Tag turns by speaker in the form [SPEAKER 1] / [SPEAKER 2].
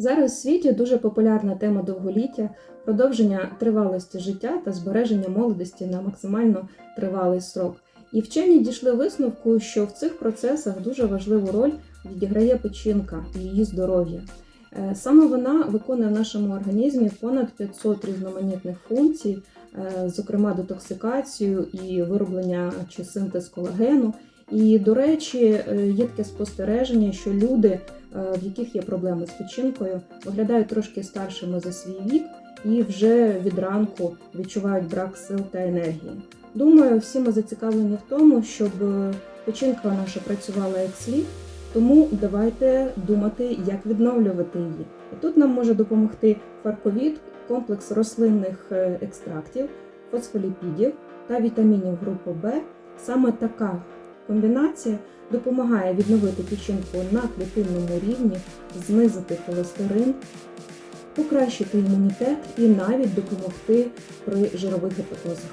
[SPEAKER 1] Зараз в світі дуже популярна тема довголіття, продовження тривалості життя та збереження молодості на максимально тривалий срок. І вчені дійшли висновку, що в цих процесах дуже важливу роль відіграє печінка і її здоров'я. Е, Саме вона виконує в нашому організмі понад 500 різноманітних функцій, е, зокрема детоксикацію і вироблення чи синтез колагену. І, до речі, е, є таке спостереження, що люди, е, в яких є проблеми з печінкою, виглядають трошки старшими за свій вік і вже від ранку відчувають брак сил та енергії. Думаю, всі ми зацікавлені в тому, щоб е, печінка наша працювала як слід, тому давайте думати, як відновлювати її. І тут нам може допомогти фарковіт, комплекс рослинних екстрактів, фосфоліпідів та вітамінів групи Б. Саме така комбінація допомагає відновити печінку на клітинному рівні, знизити холестерин, покращити імунітет і навіть допомогти при жирових гепатозах.